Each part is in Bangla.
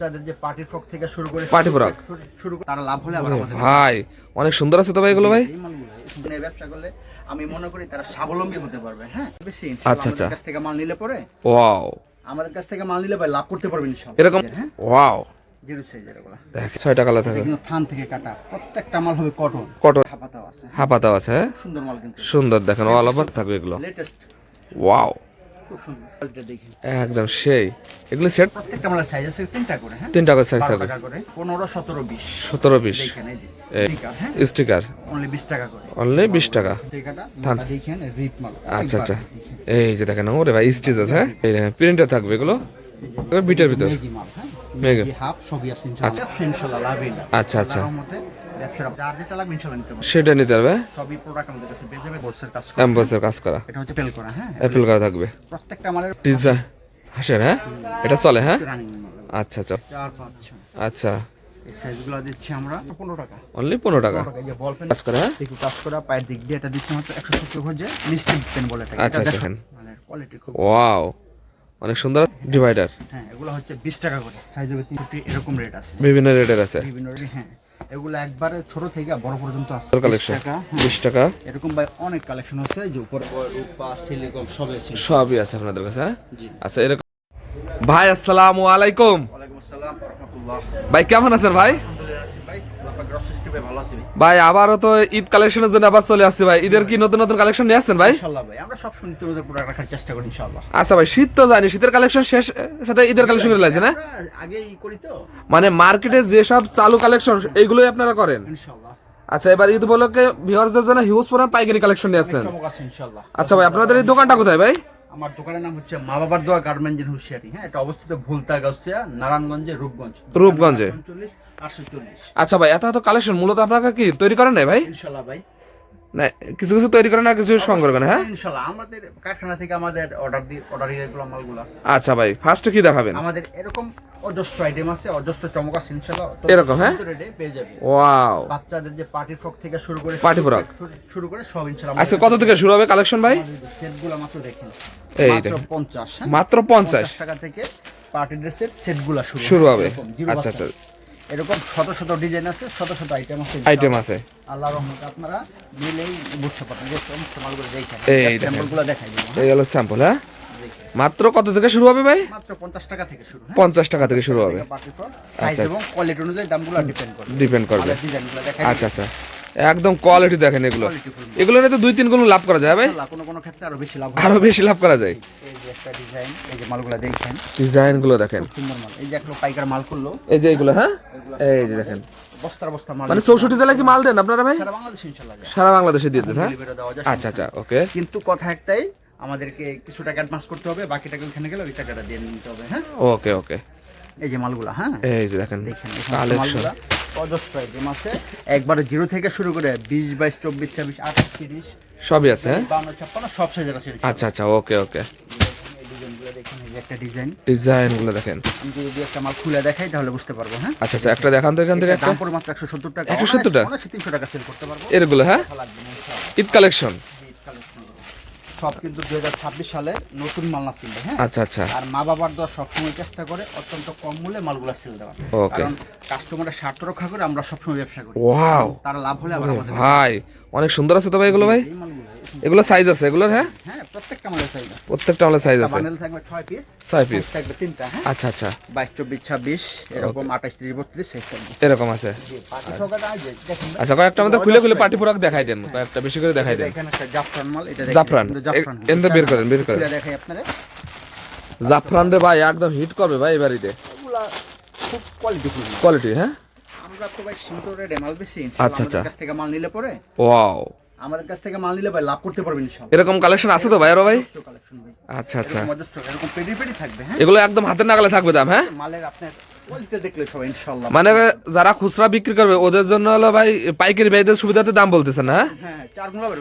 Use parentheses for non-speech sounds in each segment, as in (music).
তাদের যে পার্টি ফ্রক থেকে শুরু করে Party frock? শুরু তারা লাভ হলে আবার আমাদের ভাই অনেক সুন্দর আছে তো ভাই এগুলো ভাই? এই ব্যবসা করলে আমি মনে করি তারা স্বাবলম্বী হতে পারবে হ্যাঁ? বেশি আচ্ছা, আচ্ছা। কাছ থেকে মাল নিলে পরে ওয়াও। আমাদের কাছ থেকে মাল নিলে ভাই লাভ করতে পারবেন ইনশাআল্লাহ এরকম? হ্যাঁ? ওয়াও। জিরো সাইজের এগুলো। দেখ ছয়টা কালার থাকে। কিন্তু থান থেকে কাটা। প্রত্যেকটা মাল হবে কটন কটন হাপাতাও আছে হাপাতাও আছে হ্যাঁ? সুন্দর মাল কিন্তু। সুন্দর দেখেন অল ওভার থাকবে এগুলো। Latest wow. খুব সুন্দর। কোয়ালিটি দেখি। একদম সেই। এগুলো সেট প্রত্যেকটা মালের সাইজ আছে তিনটা করে হ্যাঁ? তিনটা করে সাইজ থাকবে। টাকা করে পনেরো সতেরো বিশ। সতেরো বিশ। দেখেন এই যে এই sticker, হ্যাঁ? স্টিকার অনলি বিশ টাকা করে। অনলি বিশ টাকা। দেখাটা। মালটা দেখেন রিপ মাল আচ্ছা আচ্ছা। এই যে দেখেন ওরে ভাই স্টিচ আছে হ্যাঁ? প্রিন্টার থাকবে এগুলো। বিটের ভিতর। মেগি মাল হ্যাঁ? মেগি। হাফ সবই আছে আচ্ছা। লাভ আচ্ছা, আচ্ছা। আল্লাহর রহমতে ব্যবসার যার যেটা লাগবে ইনশাআল্লাহ নিতে পারবে। সেটা নিতে পারবে? সবই প্রোডাক্ট আমাদের কাছে পেয়ে যাবে কোর্সের কাজ করে। অ্যাম্বাসের কাজ করা। এটা হচ্ছে পেল করা হ্যাঁ। অ্যাপেল করা থাকবে। প্রত্যেকটা মালের ডিজাইন হাসের হ্যাঁ? এটা চলে হ্যাঁ? আচ্ছা আচ্ছা। চার পাঁচ আচ্ছা। এই সাইজগুলো দিচ্ছি আমরা পনেরো টাকা। অনলি পনেরো টাকা? কাজ করে হ্যাঁ? একটু কাজ করা পায়ের দিক দিয়ে এটা দিচ্ছি মাত্র একশো সত্তর মিষ্টি পেন বলে আচ্ছা, আচ্ছা, দেখেন। কোয়ালিটি খুব ওয়াও অনেক সুন্দর ডিভাইডার হ্যাঁ এগুলো হচ্ছে বিশ টাকা করে। সাইজ হবে তিনটি এরকম রেট আছে। বিভিন্ন রেটের আছে। বিভিন্ন rate, হ্যাঁ। এগুলো একবারে ছোট থেকে বড় পর্যন্ত আছে। কালেকশন টাকা, হ্যাঁ। বিশ টাকা। এরকম ভাই অনেক কালেকশন আছে যে উপরে রূপা সিলিকন সব আছে। সবই আছে আপনাদের কাছে হ্যাঁ? আচ্ছা এরকম ভাই আসসালামু আলাইকুম। ওয়ালাইকুম আসসালাম রাহমাতুল্লাহ। ভাই কেমন আছেন ভাই আপনার গ্রসারি টিপে ভালো আছি ভাই আবারও তো ঈদ কালেকশনের জন্য আবার চলে আসছে ভাই। ঈদের কি নতুন নতুন কালেকশন নিয়ে আসছেন ভাই? ভাই আমরা সব সময় নিত্য নতুন প্রোডাক্ট রাখার চেষ্টা করি ইনশাআল্লাহ আচ্ছা ভাই শীত তো জানি শীতের কালেকশন শেষ সাথে ঈদের কালেকশন করে লাগছে না? আগেই করি তো। মানে মার্কেটে যেসব চালু কালেকশন এইগুলোই আপনারা করেন? ইনশাআল্লাহ আচ্ছা এবার ঈদ উপলক্ষে ভিউয়ার্সদের জন্য হিউজ পরিমাণ পাইকারি কালেকশন নিয়ে আসছেন। আচ্ছা ভাই আপনাদের এই দোকানটা কোথায় ভাই? আমার দোকানের নাম হচ্ছে মা বাবার দোয়া গার্মেন্ট জেন হুশিয়ারি। হ্যাঁ এটা অবস্থিত ভুলতা গাছিয়া নারায়ণগঞ্জে রূপগঞ্জ। রূপগঞ্জে। আটশো চল্লিশ আচ্ছা ভাই এত এত কালেকশন মূলত আপনারা কি তৈরি করেন নাই ভাই? ইনশাল্লাহ ভাই। না কিছু কিছু তৈরি করেন না কিছু সংগ্রহ করেন হ্যাঁ? ইনশাল্লাহ। আমাদের কারখানা থেকে আমাদের অর্ডার দিয়ে অর্ডার এগুলো মালগুলো। আচ্ছা ভাই ফার্স্টে কি দেখাবেন? আমাদের এরকম অজস্র আইটেম আছে অজস্র চমক আছে ইনশাল্লাহ। তো এরকম, হ্যাঁ? পেয়ে যাবে ওয়াও বাচ্চাদের যে পার্টি ফ্রক থেকে শুরু করে Party frock? শুরু- করে সব ইনশাল্লাহ আচ্ছা কত থেকে শুরু হবে কালেকশন ভাই? সেটগুলো মাত্র দেখেন। মাত্র দেখেন। পঞ্চাশ হ্যাঁ? মাত্র পঞ্চাশ। টাকা থেকে পার্টি ড্রেসের সেটগুলো শুরু শুরু হবে। আচ্ছা আচ্ছা। এরকম শত শত ডিজাইন আছে শত শত আইটেম আছে আইটেম আছে। আল্লাহ রহমতে আপনারা নিলেই বুঝতে পারবেন যে সমস্ত মালগুলো দেখেন এই স্যাম্পলগুলো দেখাই দিব এই হলো স্যাম্পল হ্যাঁ? মাত্র কত থেকে শুরু হবে ভাই? মাত্র পঞ্চাশ টাকা থেকে শুরু হ্যাঁ। পঞ্চাশ টাকা থেকে শুরু হবে। আচ্ছা, এবং কোয়ালিটি অনুযায়ী দামগুলো ডিপেন্ড করবে। ডিপেন্ড করবে। ডিজাইনগুলো দেখাই আচ্ছা আচ্ছা। একদম কোয়ালিটি দেখেন এগুলো। এগুলো নিয়ে তো দুই তিন গুণ লাভ করা যায় ভাই। কোনো কোনো ক্ষেত্রে আরও বেশি লাভ আরও বেশি লাভ করা যায়। একটা ডিজাইন এই যে মালগুলো দেখেন ডিজাইন দেখেন। সুন্দর মাল। এই যে একটা পাইকার মাল করল এই যে এগুলো হ্যাঁ? এই যে দেখেন। বস্তার বস্তা মাল। মানে চৌষট্টি কি মাল দেন আপনারা ভাই? সারা বাংলাদেশ ইনশাআল্লাহ সারা বাংলাদেশে দিয়ে দেন হ্যাঁ? আচ্ছা আচ্ছা ওকে কিন্তু কথা একটাই আমাদেরকে কিছু টাকা অ্যাডভান্স করতে হবে বাকি টাকা ওখানে গেলে ওই টাকাটা দিয়ে নিতে হবে হ্যাঁ? ওকে ওকে এই যে মালগুলা হ্যাঁ? এই যে দেখেন দেখেন মালগুলা অজস্র একবারে জিরো থেকে শুরু করে বিশ বাইশ চব্বিশ ছাব্বিশ আঠাশ তিরিশ সবই আছে হ্যাঁ? ছাপ্পান্ন সব সাইজের আছে। আচ্ছা আচ্ছা ওকে ওকে দেখেন এই যে একটা ডিজাইন ডিজাইন দেখেন। আমি যদি একটা মাল খুলে দেখাই তাহলে বুঝতে পারব হ্যাঁ? আচ্ছা আচ্ছা একটা দেখান তো এখান থেকে একটা। দাম পড়ে মাত্র একশো সত্তর টাকা। 170 টাকা? অনায়াসে তিনশো টাকা সেল করতে পারব। এরগুলো হ্যাঁ। ঈদ কালেকশন সব কিন্তু দুই হাজার ছাব্বিশ সালে নতুন মাল না কিনবে হ্যাঁ? আচ্ছা আচ্ছা। আর মা বাবার দেওয়া সবসময় চেষ্টা করে অত্যন্ত কম মূল্যে মালগুলো সেল দেওয়ার। কারণ কাস্টমারের স্বার্থ রক্ষা করে আমরা সবসময় ব্যবসা করি। ওয়াও তারা লাভ হলে আবার আমাদের ভাই অনেক সুন্দর আছে তো ভাই এগুলো ভাই? এগুলো সাইজ আছে এগুলোর হ্যাঁ? হ্যাঁ প্রত্যেকটা মালের চাই প্রত্যেকটা আমাদের সাইজ আছে। বান্ডেল থাকবে ছয় পিস ছয় পিস থাকবে তিনটা হ্যাঁ? আচ্ছা আচ্ছা। বাইশ চব্বিশ ছাব্বিশ এরকম আঠাশ ত্রিশ বত্রিশ সেই থাকবে এরকম আছে। পাটি সহকারে আছে, দেখেন। আচ্ছা কয়েকটা আমাদের খুলে খুলে পার্টি পোড়াক দেখাই দেন কয়েকটা বেশি করে দেখাই দেন। এখানে একটা জাফরান মাল এটা জাফরান। দেখেন, জাফরান এ- এনতে বের করেন, বের করেন। দেখাই আপনারা জাফরান রে ভাই একদম হিট করবে ভাই এবার ঈদে এগুলা খুব কোয়ালিটি কোয়ালিটি হ্যাঁ? আমরা তো ভাই সীমিত রেটে মাল বেশি আচ্ছা, আচ্ছা। কাছ থেকে মাল নিলে পরে। ওয়াও আমাদের কাছ থেকে মাল নিলে ভাই লাভ করতে পারবেন ইনশাআল্লাহ। এরকম কালেকশন আছে তো ভাই আরও ভাই। আচ্ছা আচ্ছা। এরকম এরকম পেডি পেডি থাকবে হ্যাঁ? এগুলো একদম হাতের নাগালে থাকবে দাম হ্যাঁ? মালের আপনার কোয়ালিটি দেখলে সবাই ইনশাআল্লাহ। মানে যারা খুচরা বিক্রি করবে ওদের জন্য হলো ভাই পাইকারি ভাইদের সুবিধাতে দাম বলতেছেন না হ্যাঁ? হ্যাঁ চার গুণ হবে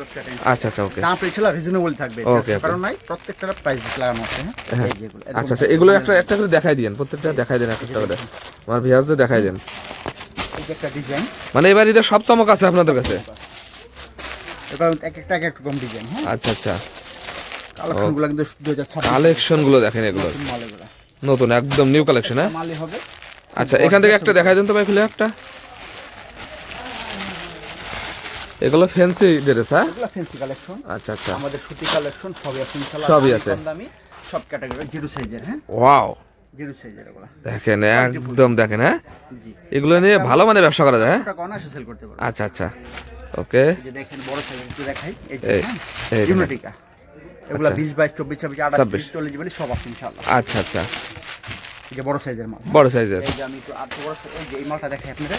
আচ্ছা আচ্ছা ওকে। দাম পেয়েছিল রিজনেবল থাকবে okay. কারণ নাই প্রত্যেকটা প্রাইস লাগানো আছে হ্যাঁ? আচ্ছা আচ্ছা এগুলো একটা একটা করে দেখাই দিন প্রত্যেকটা দেখাই দেন একটা করে। আমার ভিউয়ার্সদের দেখাই দেন। একটা ডিজাইন মানে এবার ঈদের সব চমক আছে আপনাদের কাছে? এক একটা এক এক রকম ডিজাইন হ্যাঁ? আচ্ছা আচ্ছা। কালেকশনগুলো কিন্তু দুই হাজার ছাব্বিশ কালেকশনগুলো দেখেন এগুলো। নতুন একদম নিউ কালেকশন হ্যাঁ? মালই হবে। আচ্ছা এখান থেকে একটা দেন তো ভাই খুলে একটা। এগুলো ফ্যান্সি ড্রেস হ্যাঁ? এগুলো ফ্যান্সি কালেকশন আচ্ছা আচ্ছা। আমাদের সুতি কালেকশন সবই আছে ইনশাআল্লাহ। সবই আছে। দামি সব ক্যাটাগরি জিরো সাইজের হ্যাঁ? ওয়াও জিরো সাইজের এগুলো। দেখেন একদম দেখেন হ্যাঁ? এগুলো নিয়ে ভালো মানে ব্যবসা করা যায় হ্যাঁ? আচ্ছা আচ্ছা। ওকে যে দেখেন বড় সাইজের একটু দেখাই। এই যে হ্যাঁ ইউনিটিকা। এগুলা আচ্ছা। বিশ বাইশ চব্বিশ ছাব্বিশ আঠাশ ছাব্বিশ। তিরিশ চল্লিশ বলে সব আছে ইনশাআল্লাহ। আচ্ছা আচ্ছা। এই যে বড় সাইজের মাল। বড় সাইজের এই যে আমি একটু আর বড় size- এই যে এই মালটা দেখাই আপনারা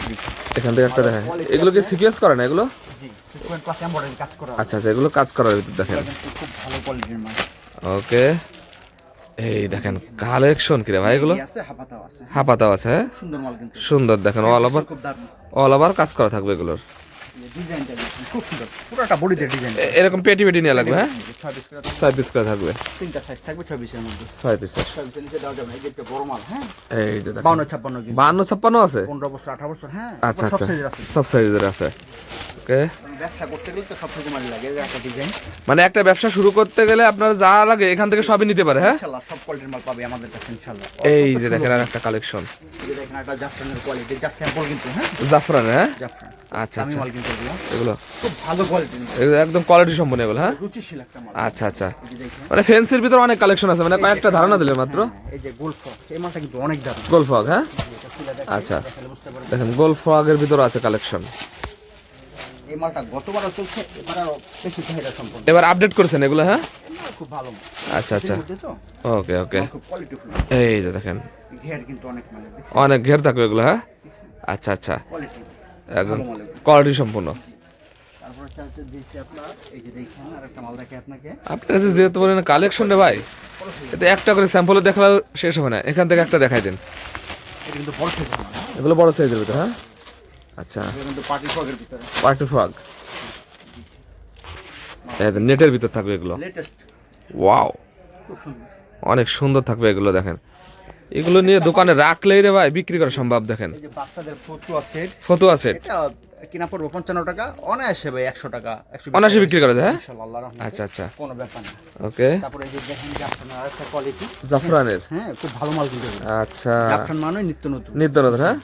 এখান থেকে একটা দেখেন এগুলো কি সিপিএস করে না এগুলো? জি সিকোয়েন্স প্লাস এমব্রয়ডারি কাজ করা আচ্ছা আচ্ছা এগুলো কাজ করার ভিতর দেখেন। খুব ভালো কোয়ালিটির মাল। ওকে এই দেখেন কালেকশন কি রে ভাই এগুলো? আছে হাফাতাও আছে। হাপাতাও আছে হ্যাঁ? সুন্দর মাল কিন্তু। সুন্দর দেখেন অল ওভার অল ওভার কাজ করা থাকবে এগুলোর। ডিজাইনটা দেখুন খুব সুন্দর। পুরোটা বডিতে ডিজাইন এরকম পেটি পেটি নিয়ে লাগবে হ্যাঁ? ছয় পিস করে পিস থাকবে। তিনটা সাইজ থাকবে ছয় পিসের মধ্যে। ছয় পিসের ছয় পিসের নিচে দেওয়া যাবে না এই যে একটা বড় মাল হ্যাঁ? এই যে বাউন্ন ছাপ্পান্ন কিন্তু। বান্ন ছাপ্পান্ন আছে? পনেরো বছর আঠারো বছর হ্যাঁ? আচ্ছা আচ্ছা। সব সাইজের আছে। ওকে। ব্যবসা করতে গেলে তো সব লাগে একটা ডিজাইন মানে একটা ব্যবসা শুরু করতে গেলে আপনার যা লাগে এখান থেকে সবই নিতে পারে হ্যাঁ? ইনশাআল্লাহ সব কোয়ালিটির মাল পাবে আমাদের কাছে ইনশাআল্লাহ এই যে দেখেন আর একটা কালেকশন এই দেখেন একটা জাফরানের কোয়ালিটি জাফ স্যাম্পল কিন্তু হ্যাঁ? জাফরান হ্যাঁ? জাফরান আচ্ছা দামি আচ্ছা। মাল কিন্তু এগুলো। এগুলো। খুব ভালো এগুলো একদম কোয়ালিটি সম্পন্ন এগুলো হ্যাঁ? রুচিশীল একটা মাল। আচ্ছা আচ্ছা। মানে ফেন্সির ভিতরে অনেক কালেকশন আছে মানে কয়েকটা ধারণা দিলে মাত্র? হ্যাঁ, এই যে গোল ফ্রক এই মালটা কিন্তু অনেক দারুণ গোল ফ্রগ হ্যাঁ? আচ্ছা। দেখেন গোল ফ্রগের ভিতরে আছে কালেকশন এই মালটা গতবারও চলছে এবারও বেশি চাহিদা সম্পন্ন। এবার আপডেট করেছেন এগুলো হ্যাঁ? খুব ভালো। আচ্ছা আচ্ছা। ওকে ওকে। এই যে দেখেন। ঘের কিন্তু অনেক মানে অনেক ঘের থাকবে এগুলো হ্যাঁ? আচ্ছা আচ্ছা। একদম। কোয়ালিটি সম্পূর্ণ। আপনার কাছে যেহেতু বলেন কালেকশন রে ভাই এতে একটা করে স্যাম্পল দেখালেও শেষ হবে না এখান থেকে একটা দেখাই দেন। হ্যাঁ? এগুলো বড় সাইজের ভিতরে হ্যাঁ? আচ্ছা। পার্টি ফ্রগ নেটের ভিতর। থাকবে এগুলো। ওয়াও অনেক সুন্দর থাকবে এগুলো দেখেন। এগুলো নিয়ে দোকানে রাখলেই রে ভাই বিক্রি করা সম্ভব দেখেন। ফটো আছে বাচ্চাদের ফতুয়া সেট ফতুয়া সেট এটা কিনা পড়ব পঞ্চান্ন টাকা অনায়াসে ভাই একশো টাকা একশো অনায়াসে বিক্রি করা যায় হ্যাঁ? আচ্ছা আচ্ছা। কোনো ব্যাপার না। ওকে। তারপরে এই যে দেখেন জাফরানের একটা কোয়ালিটি জাফরানের? হ্যাঁ খুব ভালো মাল কিন্তু আচ্ছা। জাফরান মানে নিত্য নতুন। নিত্য নতুন হ্যাঁ?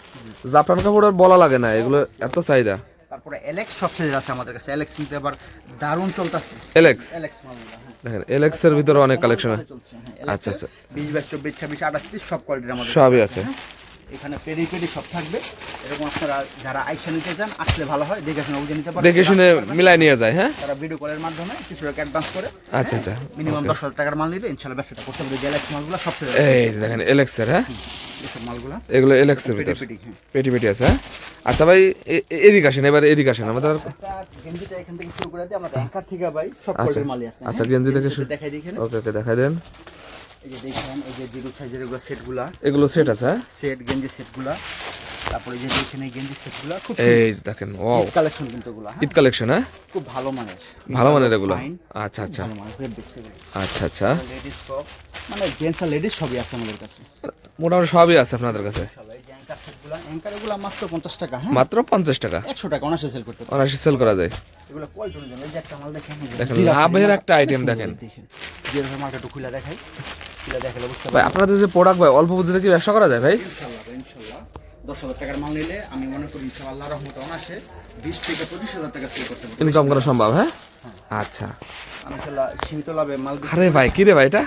জাফরান কাপড় আর বলা লাগে না এগুলো এত চাহিদা। তারপরে এলেক্স সব সাইজের আছে আমাদের কাছে। এলেক্স কিন্তু এবার দারুণ চলতেছে। এলেক্স এলেক্স মালগুলো হ্যাঁ। দেখেন এলেক্স এর ভিতরে অনেক কালেকশন চলছে হ্যাঁ। আচ্ছা, আচ্ছা। বিশ বাইশ চব্বিশ ছাব্বিশ আঠাশ সব কোয়ালিটির আমাদের সবই আছে। হ্যাঁ। এখানে পেরি পেরি সব থাকবে। এরকম আপনারা যারা আইসা নিতে চান আসলে ভালো হয় দেখে শুনে বুঝে নিতে পারেন। দেখে শুনে মিলাই নিয়ে যায় হ্যাঁ? তারা ভিডিও কলের মাধ্যমে কিছু টাকা অ্যাডভান্স করে আচ্ছা আচ্ছা মিনিমাম দশ হাজার টাকার মাল নিলে ইনশাল্লাহ ব্যবসাটা করতে পারবে। গ্যালাক্সি মালগুলো সবচেয়ে এই দেখেন এলেক্স এর হ্যাঁ এইসব মালগুলো। এগুলো এলেক্স এর পেটি ভিতর পেটি হ্যাঁ আছে হ্যাঁ? আচ্ছা ভাই এদিকে আসেন এবার এদিকে আসেন। আমাদের গেঞ্জিটা এখান থেকে শুরু করে দিই আমরা অ্যাঙ্কার থেকে ভাই সব আচ্ছা। কোয়ালিটির মালই আছে আচ্ছা, হ্যাঁ? গেঞ্জি থেকে শুরু- দেখাই দিই ওকে ওকে দেখাই দেন। এই যে দেখেন এই যে জিরো সাইজের এগুলো সেটগুলা। এগুলো সেট আছে হ্যাঁ? সেট গেঞ্জি সেটগুলা। তারপরে যে দেখেন এই গেঞ্জি সেটগুলা খুব এই দেখেন ওয়াও কালেকশন কিন্তু এগুলো হ্যাঁ? ঈদ কালেকশন হ্যাঁ? খুব ভালো মানের। ভালো মানের এগুলো? আচ্ছা আচ্ছা। আচ্ছা আচ্ছা। লেডিস টপ মানে জেন্টস আর লেডিস সবই আছে আমাদের কাছে। মোটামুটি সবই আছে আপনাদের কাছে? মাত্র পঞ্চাশ টাকা হ্যাঁ? মাত্র পঞ্চাশ টাকা? একশো টাকা অনার্সে সেল করতে সেল করা যায়। এগুলো অনুযায়ী এই যে একটা মাল দেখেন দেখেন, লাভের একটা সুন্দর দেখেন। মালটা একটু খুলে দেখাই। ভাই আপনাদের যে প্রোডাক্ট ভাই অল্প পুঁজিতে কি ব্যবসা করা যায় ভাই? ইনশাল্লাহ ইনশাল্লাহ। দশ হাজার টাকার মাল নিলে আমি মনে করি ইনশাল্লাহ রহমত অনাসে বিশ থেকে পঁচিশ হাজার টাকা সেল করতে পারব। ইনকাম করা সম্ভব হ্যাঁ? আচ্ছা। সীমিত লাভে মাল আরে ভাই কি রে ভাই এটা?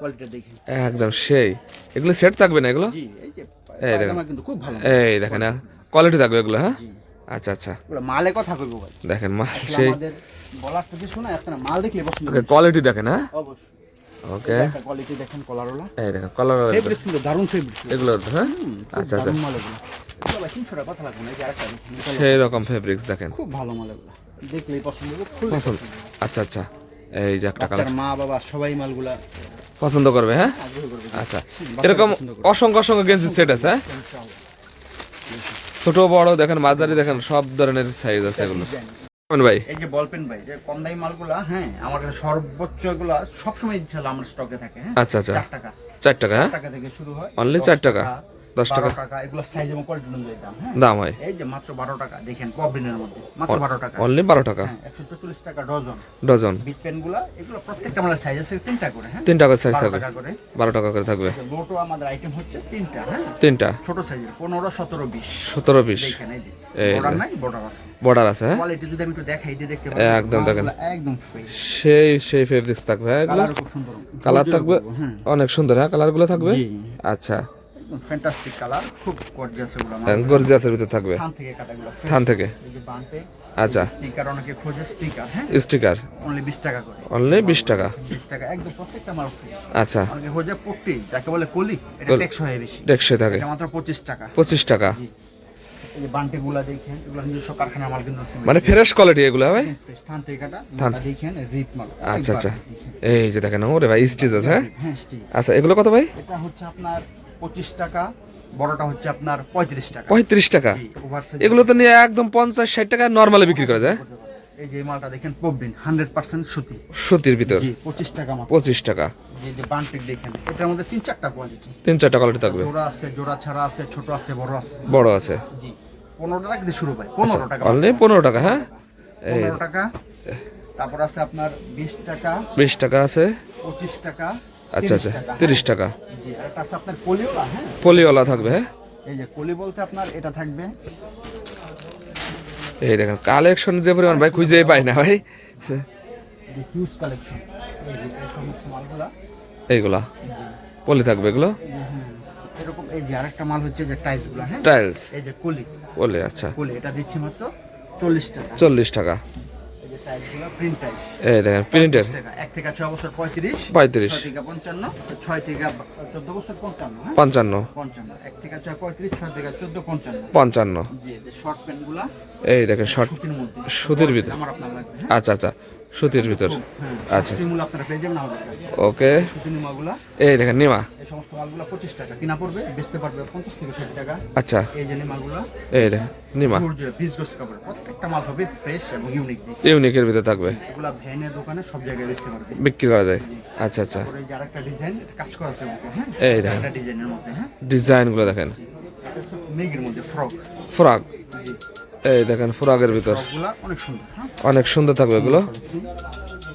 কোয়ালিটি দেখি। একদম সেই। এগুলো সেট থাকবে না এগুলো? জি এই যে এই দেখেন। কিন্তু খুব ভালো। এই দেখেন কোয়ালিটি থাকবে এগুলো হ্যাঁ? আচ্ছা আচ্ছা। মালে কথা কইবো ভাই। দেখেন মা আসলে সেই। আমাদের বলার তো কিছু না আপনারা মাল দেখলে পছন্দ কোয়ালিটি দেখেন হ্যাঁ? অবশ্যই। ওকে। একটা কোয়ালিটি দেখেন কলারওয়ালা এই দেখেন কালার ফেব্রিক্স কিন্তু দারুণ ফেব্রিক্স এগুলো হ্যাঁ? আচ্ছা আচ্ছা। দারুণ মাল এগুলো। এগুলো তিনশো টাকা কথা লাগবে না এই আরেকটা সেই রকম ফেব্রিক্স দেখেন। খুব ভালো মাল এগুলো। দেখলেই পছন্দ হবে খুব পছন্দ। আচ্ছা আচ্ছা। এই যে একটা কালার মা বাবা সবাই মালগুলা পছন্দ করবে হ্যাঁ? আচ্ছা। এরকম অসংখ্য অসংখ্য গেঞ্জি সেট আছে হ্যাঁ? ছোট বড় দেখেন মাঝারি দেখেন সব ধরনের সাইজ আছে এগুলো। ভাই? এই যে বলপেন ভাই যে কম দামি মালগুলা হ্যাঁ আমার কাছে সর্বোচ্চ এগুলা সবসময় ইনশাল্লাহ আমার স্টকে থাকে হ্যাঁ। আচ্ছা আচ্ছা। চার টাকা। হ্যাঁ? টাকা থেকে শুরু হয়। অনলি দশ চার টাকা? দশ টাকা। টাকা এগুলো সাইজ এবং কোয়ালিটি অনুযায়ী দাম হ্যাঁ? দাম হয়। এই যে মাত্র বারো টাকা দেখেন পবলিনের মধ্যে মাত্র বারো টাকা। অনলি বারো টাকা। হ্যাঁ একশো চল্লিশ টাকা ডজন ডজন বিট পেনগুলা এগুলো প্রত্যেকটা আমাদের সাইজ আছে তিনটা করে হ্যাঁ? তিন টাকার সাইজ থাকবে। বারো টাকা করে থাকবে। লোটো আমাদের আইটেম হচ্ছে তিনটা হ্যাঁ? তিনটা। ছোট সাইজের পনেরো সতেরো বিশ। সতেরো পিস দেখেন এই যে। বর্ডার আছে। হ্যাঁ? কোয়ালিটি যদি আমি একটু দেখাই দিয়ে দেখতে একদম দেখেন। একদম সেই সেই ফেব্রিক্স থাকবে হ্যাঁ? কালার খুব সুন্দর। কালার থাকবে হ্যাঁ। অনেক সুন্দর হ্যাঁ? কালারগুলো থাকবে? আচ্ছা। একদম ফ্যান্টাস্টিক কালার খুব গর্জিয়াস এগুলো গর্জিয়াসের ভিতরে থাকবে। থান থেকে কাটাগুলো থান থেকে। আচ্ছা। স্টিকার অনেকে খোঁজে স্টিকার হ্যাঁ? স্টিকার অনলি বিশ টাকা করে। অনলি বিশ টাকা। বিশ টাকা একদম প্রত্যেকটা মাল আচ্ছা। অনেকে খোঁজে পট্টি যাকে বলে কলি এটা। টেকসই হয় বেশি। টেকসই থাকে। এটা মাত্র পঁচিশ টাকা। পঁচিশ টাকা। দেখেন এগুলো নিজস্ব কারখানার মাল কিন্তু মানে ফ্রেশ কোয়ালিটি এগুলো ভাই? Fresh, থান থেকে কাটা দেখেন রিপ মাল। আচ্ছা, আচ্ছা। এই যে দেখেন ওরে ভাই স্টিচ আছে হ্যাঁ? হ্যাঁ আচ্ছা এগুলো কত ভাই? এটা হচ্ছে আপনার পঁচিশ টাকা বড়টা হচ্ছে আপনার পঁয়ত্রিশ টাকা। পঁয়ত্রিশ টাকা? এগুলো তো নিয়ে একদম পঞ্চাশ ষাট টাকা নর্মালি বিক্রি করা যায়। এই যে মালটা দেখেন পবলিন হান্ড্রেড পার্সেন্ট সুতি। সুতির ভিতর। পঁচিশ টাকা পঁচিশ টাকা। বান্টিক দেখেন এটার মধ্যে তিন চারটা কোয়ালিটি তিন চারটা কোয়ালিটি থাকবে। জোড়া আছে জোড়া ছাড়া আছে ছোট আছে বড় আছে। বড় আছে। জি পনেরো টাকা দিয়ে শুরু পাই পনেরো টাকা অনলি পনেরো টাকা হ্যাঁ? পনেরো টাকা। তারপর আছে আপনার বিশ টাকা। বিশ টাকা আছে। পঁচিশ টাকা। আচ্ছা আচ্ছা তিরিশ টাকা। জি আর একটা আপনার কলিওলা হ্যাঁ? পলিওয়ালা থাকবে হ্যাঁ? এই যে কলি বলতে আপনার এটা থাকবে। এই দেখেন কালেকশন যে পরিমাণ ভাই খুঁজেই পাই না ভাই। হিউজ কালেকশন এই সমস্ত মালগুলা। এইগুলা পলি থাকবে এগুলো? এরকম এই যে আরেকটা মাল হচ্ছে যে টাইলসগুলা হ্যাঁ? টাইলস এই যে কলি। পলি আচ্ছা। কলি এটা দিচ্ছি মাত্র চল্লিশ টাকা। চল্লিশ টাকা। এই দেখেন প্রিন্টের এক থেকে ছয় বছর পঁয়ত্রিশ পঁয়ত্রিশ। ছয় থেকে পঞ্চান্ন ছয় থেকে চোদ্দ বছর পঞ্চান্ন হ্যাঁ? পঞ্চান্ন। পঞ্চান্ন এক থেকে ছয় পঁয়ত্রিশ ছয় থেকে চোদ্দ পঞ্চান্ন। পঞ্চান্ন। শর্ট প্যান্টগুলা এই দেখেন শর্ট সুতির মধ্যে। সুতির ভিতরে। হ্যাঁ? আচ্ছা আচ্ছা। সুতির ভিতর। হ্যাঁ আচ্ছা। মূল আপনারা পেয়ে যাবেন আমাদের কাছে ওকে। সুতির নিমাগুলা। এই দেখেন নিমা। এই সমস্ত মালগুলা পঁচিশ টাকা। কিনা পড়বে বেচতে পারবে পঞ্চাশ থেকে ষাট টাকা। আচ্ছা। এই যে নিমাগুলা। এই দেখেন নিমা। পিস গোস কাপড় প্রত্যেকটা মাল হবে ফ্রেশ এবং ইউনিক ইউনিকের ভিতরে থাকবে। এগুলা ভ্যানে দোকানে সব জায়গায় বেচতে পারবে। বিক্রি করা যায়। আচ্ছা আচ্ছা। তারপরে এই যে আরেকটা ডিজাইন কাজ করা আছে ওকে, হ্যাঁ? এই দেখেন। একটা ডিজাইনের মধ্যে হ্যাঁ? ডিজাইনগুলো দেখেন। মেঘের মধ্যে ফ্রক ফ্রক জি। এই দেখেন ফ্রকের ভিতর। অনেক সুন্দর হ্যাঁ? অনেক সুন্দর থাকবে এগুলো।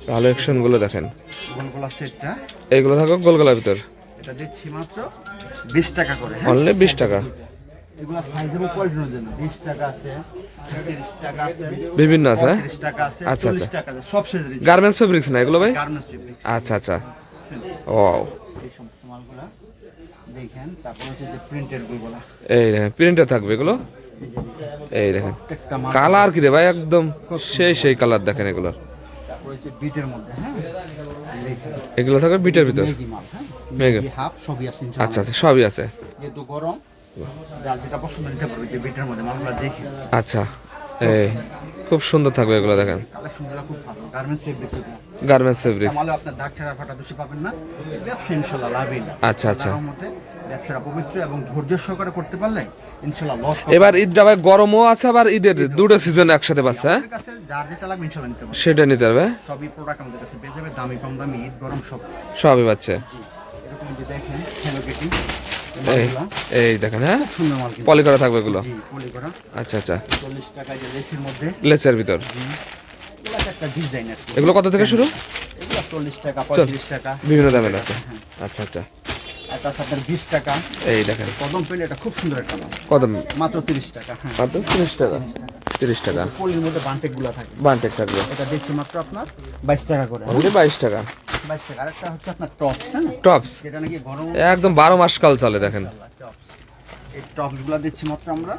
কালেকশনগুলো দেখেন। সেটটা। এইগুলো থাকবে গোলগোলার ভিতর। এটা দিচ্ছি মাত্র বিশ টাকা করে হ্যাঁ? অনলি বিশ টাকা। এগুলো সাইজ এবং টাকা আছে তিরিশ টাকা আছে বিভিন্ন আছে হ্যাঁ? তিরিশ টাকা আছে আচ্ছা, আচ্ছা। টাকা আছে সব সাইজের গার্মেন্টস ফেব্রিক্স না এগুলো ভাই? গার্মেন্টস ফেব্রিক্স আচ্ছা আচ্ছা। ও এই সমস্ত মালগুলা দেখেন তারপর হচ্ছে যে প্রিন্টেরগুলো। এই দেখেন প্রিন্টে থাকবে এগুলো। এই দেখেন। কালার কি রে ভাই একদম সেই সেই কালার দেখেন এগুলো। তারপর হচ্ছে বিটের মধ্যে দেখেন এগুলো থাকবে বিটের ভিতর হ্যাঁ আচ্ছা আচ্ছা সবই আছে। গরম আচ্ছা এই। খুব সুন্দর থাকবে এগুলো দেখেন। কালেকশনগুলো খুব ভালো। গার্মেন্টস ফেব্রিক্স এগুলো। গার্মেন্টস ফেব্রিক্স তাহলে আপনার দাগ ছাড়া ফাটা দোষী পাবেন না। ব্যবসা লাভই লাভ আচ্ছা, আচ্ছা। ব্যবসাটা পবিত্র এবং ধৈর্য সহকারে করতে পারলে ইনশাল্লাহ লস এবার ঈদটা ভাই গরমও আছে আবার ঈদের দুটো সিজন একসাথে পাচ্ছে হ্যাঁ? যার যেটা লাগবে ইনশাল্লাহ নিতে পারবে সেটা নিতে পারবে সবই প্রোডাক্ট আমাদের কাছে পেয়ে যাবে দামি কম দামি ঈদ গরম সব। সবই পাচ্ছে এরকম যে দেখেন হ্যালো এই দেখেন হ্যাঁ? পলি করা থাকবে এগুলো? আচ্ছা আচ্ছা। চল্লিশ টাকা যে মধ্যে। লেচের ভিতর? এগুলো কত থেকে শুরু? চল্লিশ টাকা পঁয়ত্রিশ টাকা। বিভিন্ন দামের আছে। হ্যাঁ। আচ্ছা আচ্ছা। আছে আপনার বিশ টাকা। এই দেখেন। কদম পেলে এটা খুব সুন্দর একটা মাল। কত মাত্র তিরিশ টাকা হ্যাঁ। মাত্র তিরিশ টাকা? তিরিশ টাকা। পলির মধ্যে বান্টেকগুলা থাকে। বান্টেক থাকবে। এটা দেখছি মাত্র আপনার বাইশ টাকা করে। বাইশ টাকা। হ্যাঁ? টপস গরম একদম বারো মাস কাল চলে দেখেন। টপস এই টপসগুলো দিচ্ছি মাত্র আমরা।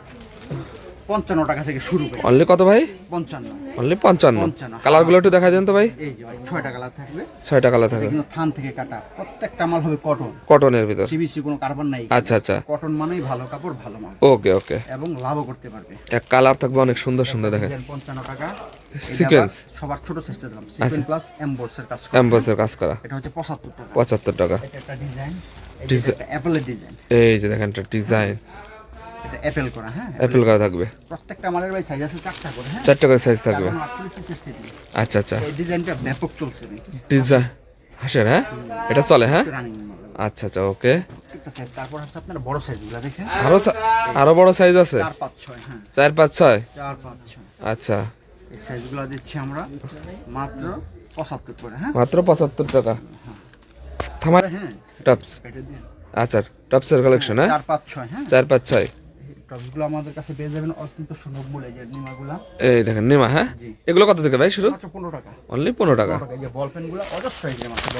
পঞ্চান্ন টাকা থেকে শুরু করি। অনলি কত ভাই? পঞ্চান্ন। অনলি পঞ্চান্ন। কালারগুলো একটু দেখা দেন তো ভাই। এই যে ভাই ছয়টা কালার থাকবে। ছয়টা কালার থাকে কিন্তু থান থেকে কাটা। প্রত্যেকটা মাল হবে কটন কটনের ভিতর। সিবিসি কোনো কার্বন নাই আচ্ছা আচ্ছা। কটন মানেই ভালো কাপড় ভালো মাল। ওকে ওকে এবং লাভও করতে পারবে। এক কালার থাকবে অনেক সুন্দর সুন্দর দেখেন পঞ্চান্ন টাকা। এটা। আবার সবার ছোট সাইজটা দিলাম। সিকোয়েন্স প্লাস এমবোর্সের কাজ করা। অ্যাম্বাসের কাজ করা। এটা হচ্ছে পঁচাত্তর টাকা। পঁচাত্তর টাকা। এটা একটা ডিজাইন এই যে দেখেন একটা ডিজাইন অ্যাপেল করা হ্যাঁ? অ্যাপেল করা থাকবে। প্রত্যেকটা মালের ভাই সাইজ আছে চারটা করে হ্যাঁ? চারটা করে সাইজ থাকবে। আচ্ছা আচ্ছা। এই ডিজাইনটা ব্যাপক চলছে ডিজাইন হাসের হ্যাঁ? এটা চলে হ্যাঁ? আচ্ছা আচ্ছা ওকে। তারপর আছে আপনার বড় সাইজগুলো দেখেন। আরও আরও বড় সাইজ আছে? 4 5 6 হ্যাঁ। 4 5 6 4 5 6 আচ্ছা। এই সাইজগুলো দিচ্ছি আমরা মাত্র 75 করে হ্যাঁ? মাত্র 75 টাকা। হ্যাঁ।, হ্যাঁ। টপস আচ্ছা টপসের কালেকশন হ্যাঁ? 4 5 6 হ্যাঁ? 4 5 6 কাজগুলো আমাদের কাছে পেয়ে যাবেন অত্যন্ত সুলভ মূল্যে যে নিমাগুলো। এই দেখেন নিমা হ্যাঁ? এগুলো কত থেকে ভাই শুরু? টাকা। অনলি টাকা? বল পেনগুলো অজস্র এই যে মাত্র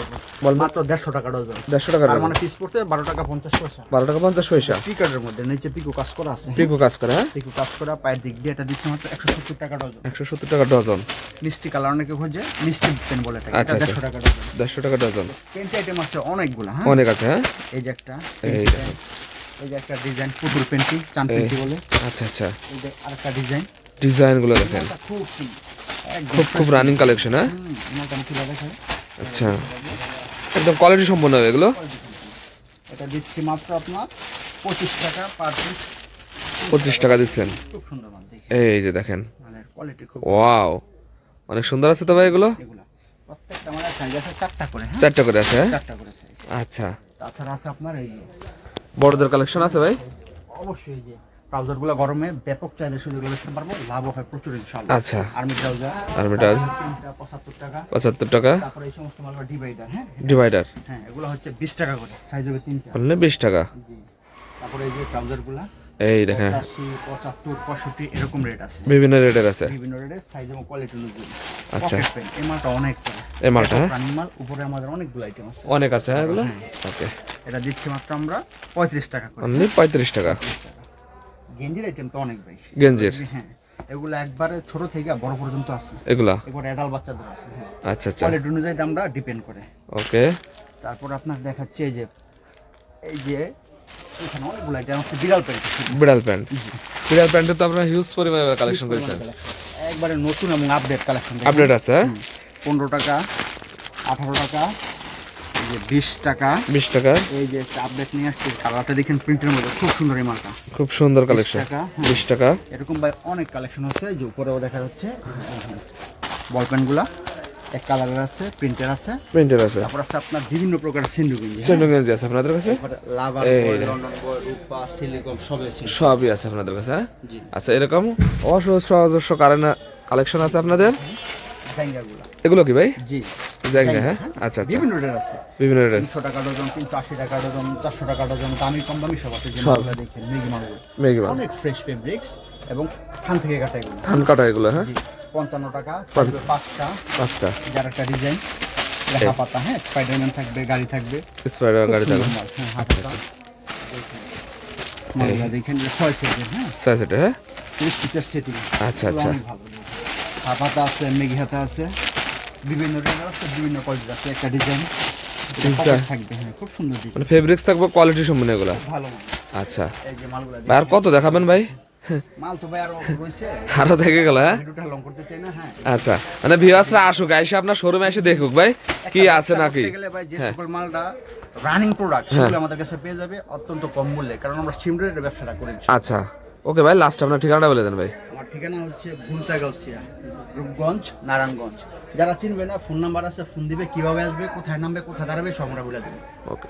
বল মাত্র 150 টাকা ডজন। 150 টাকা মানে পিস পড়তে 12 টাকা 50 পয়সা। 12 টাকা 50 পয়সা? পিকারের মধ্যে নিচে পিকো কাজ করা আছে। পিকো কাজ করা হ্যাঁ? পিকো কাজ করা পায়ের দিক দিয়ে এটা দিচ্ছে মাত্র 170 টাকা ডজন। 170 টাকা ডজন। মিষ্টি কালার অনেকে খোঁজে মিষ্টি পেন বলে এটা। আচ্ছা, আচ্ছা। টাকা ডজন। আইটেম আছে অনেকগুলো হ্যাঁ? অনেক আছে হ্যাঁ? এই যে একটা এই যে একটা ডিজাইন পুতুল পেন্টিং চান। বলে। আচ্ছা আচ্ছা। এই যে আরেকটা ডিজাইন ডিজাইনগুলো দেখেন খুব খুব খুব রানিং কালেকশন হ্যাঁ। আচ্ছা। একদম কোয়ালিটি সম্পন্ন হবে এগুলো? এটা দিচ্ছি মাত্র আপনার পঁচিশ টাকা পার পিস পঁচিশ টাকা দিচ্ছেন। খুব সুন্দর এই যে দেখেন। কোয়ালিটি খুব ওয়াও অনেক সুন্দর আছে তো ভাই এগুলো? প্রত্যেকটা সাইজ আছে চারটা করে হ্যাঁ? চারটা করে আছে হ্যাঁ? চারটা করে আচ্ছা। তাছাড়া আছে আপনার এই বড়দের কালেকশন আছে ভাই? অবশ্যই যে ট্রাউজারগুলো গরমে ব্যাপক চাহিদা সুযোগ বেচতে পারব লাভও হয় প্রচুর ইনশাআল্লাহ। আচ্ছা। Army trouser army trouser. তিনটা পঁচাত্তর টাকা। পঁচাত্তর টাকা। তারপরে এই সমস্ত মাল ডিভাইডার হ্যাঁ? ডিভাইডার হ্যাঁ এগুলো হচ্ছে বিশ টাকা করে সাইজ হবে তিনটা। বললে বিশ টাকা। জি। তারপরে এই যে ট্রাউজারগুলা এই দেখেন। পঁচাশি পঁচাত্তর পঁয়ষট্টি এরকম রেট আছে। বিভিন্ন রেটের আছে। বিভিন্ন রেটের সাইজ এবং কোয়ালিটি অনুযায়ী। আচ্ছা। এই মালটা অনেক করে এই মালটা হ্যাঁ? মাল উপরে আমাদের অনেকগুলো আইটেম আছে। অনেক আছে হ্যাঁ এগুলো? ওকে এটা দিচ্ছি মাত্র আমরা পঁয়ত্রিশ টাকা করে। অনলি পঁয়ত্রিশ টাকা। গেঞ্জির আইটেমটা অনেক বেশি। গেঞ্জির? হ্যাঁ। এগুলো একবারে ছোট থেকে বড় পর্যন্ত আছে। এগুলা? এবার অ্যাডাল বাচ্চাদের আছে হ্যাঁ। আচ্ছা আচ্ছা। কোয়ালিটি অনুযায়ী দামটা ডিপেন্ড করে। ওকে তারপর আপনার দেখাচ্ছি এই যে এই যে এখানে অনেকগুলো আইটেম আছে বিড়াল প্যান্ট। বিড়াল প্যান্ট। বিড়াল প্যান্টের তো আপনারা হিউজ পরিমাণে কালেকশন করেছেন। একবারে নতুন এবং আপডেট কালেকশন আপডেট আছে হ্যাঁ? পনেরো টাকা আঠারো টাকা এই যে বিশ টাকা। বিশ টাকা। এই যে আপডেট নিয়ে আসছে কালারটা দেখেন প্রিন্টের মধ্যে খুব সুন্দর এই মালটা। খুব সুন্দর কালেকশন হ্যাঁ। বিশ টাকা। এরকম ভাই অনেক কালেকশন আছে যে উপরেও দেখা যাচ্ছে বল এক কালারের আছে প্রিন্টের আছে। প্রিন্টের আছে। তারপর আছে আপনার বিভিন্ন প্রকার সিন্ধু গেঞ্জি সেন্ডো গেঞ্জি আছে আপনাদের কাছে? লাভার এই বয়, লন্ডন বয়, রূপা সিলিকন সব আছে। সবই আছে আপনাদের কাছে হ্যাঁ? আচ্ছা এরকম অসহস্র অজস্র কারেন্ট কালেকশন আছে আপনাদের? এগুলো কি ভাই? জি। জায়গা হ্যাঁ? আচ্ছা আচ্ছা। বিভিন্ন রেটের আছে। বিভিন্ন রেট তিনশো টাকা ডজন তিনশো আশি টাকা ডজন চারশো টাকা ডজন দামি কম দামি সব আছে যে মালগুলো দেখেন মেগি মালগুলো। মেঘিমান অনেক ফ্রেশ ফেব্রিক্স এবং খান থেকে কাটা এগুলো। ধান কাটা এগুলো হ্যাঁ? পঞ্চান্ন টাকা পাঁচটা। পাঁচটা। যার একটা ডিজাইন লেখা পাতা হ্যাঁ? স্পাইডারম্যান থাকবে গাড়ি থাকবে। স্পাইডার গাড়ি থাকবে। মাল, হ্যাঁ, হাতাটা। মালগুলা দেখেন ছয় সাইজের হ্যাঁ? সাইজ এটা হ্যাঁ? ত্রিশ পিসের সেটিং আচ্ছা আচ্ছা। হাতা আছে মেঘি হাতা আছে বিভিন্ন রেঞ্জের আছে বিভিন্ন কোয়ালিটির আছে একটা ডিজাইন থাকবে হ্যাঁ খুব সুন্দর ডিজাইন মানে ফেব্রিক্স থাকবে কোয়ালিটি সম্পূর্ণ এগুলা? ভালো আচ্ছা। এই যে মালগুলা আর কত দেখাবেন ভাই? মাল তো ভাই আরও থেকে (laughs) গেল হ্যাঁ? ভিডিওটা লং করতে চাই না হ্যাঁ। আচ্ছা। মানে ভিউয়ার্সরা আসুক এসে আপনার শোরুমে এসে দেখুক ভাই কি আছে নাকি? গেলে ভাই যে হ্যাঁ। সকল মালটা রানিং প্রোডাক্ট সেগুলো আমাদের কাছে পেয়ে যাবে অত্যন্ত কম মূল্যে কারণ আমরা সিমরের ব্যবসাটা করি আচ্ছা। ওকে ভাই লাস্ট আপনার ঠিকানাটা বলে দেন ভাই। আমার ঠিকানা হচ্ছে ভুলতাগাউসিয়া রূপগঞ্জ, নারায়ণগঞ্জ। যারা চিনবে না, ফোন নাম্বার আছে, ফোন দিবে, কীভাবে আসবে, কোথায় নামবে, কোথায় দাঁড়াবে, সব আমরা বলে দেবো। ওকে